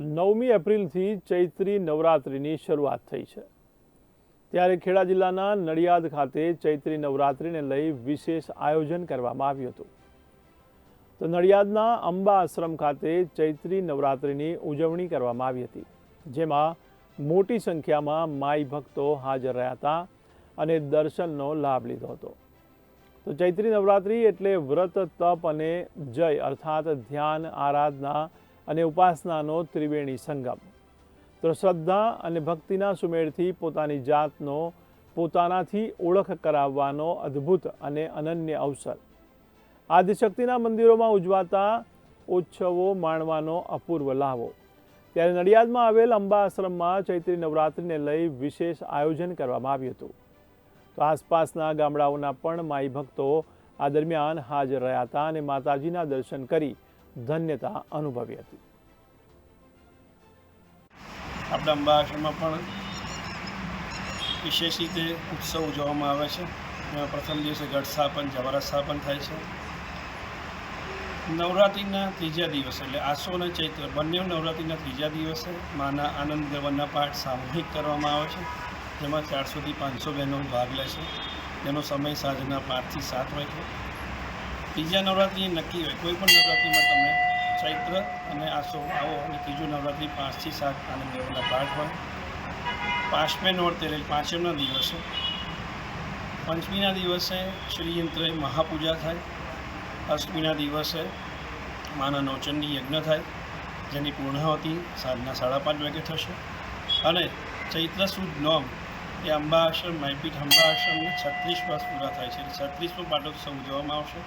નવમી એપ્રિલથી ચૈત્રી નવરાત્રિની શરૂઆત થઈ છે. ત્યારે ખેડા જિલ્લાના નડિયાદ ખાતે ચૈત્રી નવરાત્રિને લઈ વિશેષ આયોજન કરવામાં આવ્યું હતું. તો નડિયાદના અંબા આશ્રમ ખાતે ચૈત્રી નવરાત્રિની ઉજવણી કરવામાં આવી હતી, જેમાં મોટી સંખ્યામાં માઈ ભક્તો હાજર રહ્યા હતા અને દર્શનનો લાભ લીધો હતો. તો ચૈત્રી નવરાત્રિ એટલે વ્રત, તપ અને જય, અર્થાત ધ્યાન, આરાધના અને ઉપાસનાનો ત્રિવેણી સંગમ. તો શ્રદ્ધા અને ભક્તિના સુમેળથી પોતાની જાતનો પોતાનાથી ઓળખ કરાવવાનો અદ્ભુત અને અનન્ય અવસર. આદિશક્તિના મંદિરોમાં ઉજવાતા ઉત્સવો માણવાનો અપૂર્વ લાવો. ત્યારે નડિયાદમાં આવેલ અંબા આશ્રમમાં ચૈત્રી નવરાત્રિને લઈ વિશેષ આયોજન કરવામાં આવ્યું હતું. તો આસપાસના ગામડાઓના પણ માઈ ભક્તો આ દરમિયાન હાજર રહ્યા હતા અને માતાજીના દર્શન કરી ધન્યતા અનુભવી હતી આપણા અંબાશ્રમમાં પણ વિશેષ રીતે ઉત્સવ ઉજવવામાં આવે છે. એમાં પ્રથમ દિવસે ઘટ સ્થાપન જવારા સ્થાપન થાય છે. નવરાત્રિના ત્રીજા દિવસે એટલે આસો અને ચૈત્ર, બંને નવરાત્રિના ત્રીજા દિવસે માના આનંદ ગવનના પાઠ સામૂહિક કરવામાં આવે છે. જેમાં ચારસોથી પાંચસો બહેનો ભાગ લે છે. જેનો સમય સાંજના પાંચથી સાત હોય ત્રીજા નવરાત્રિ નક્કી હોય, કોઈ પણ નવરાત્રિમાં તમે ચૈત્ર અને આસો આવો અને ત્રીજું નવરાત્રિ પાંચથી સાત આનંદ દેવના પાઠ હોય. પાંચમે નોરતે એટલે પાંચમના દિવસે. પંચમીના દિવસે શ્રીયંત્રે મહાપૂજા થાય. અષ્ટમીના દિવસે માના નવચંડી યજ્ઞ થાય, જેની પૂર્ણાવતી સાંજના સાડા પાંચ વાગે થશે. અને ચૈત્ર સુદ નોમ એ અંબા આશ્રમ માયપીઠ અંબા આશ્રમને છત્રીસ વર્ષ પૂરા થાય છે. છત્રીસમો પાટોત્સવ ઉજવવામાં આવશે.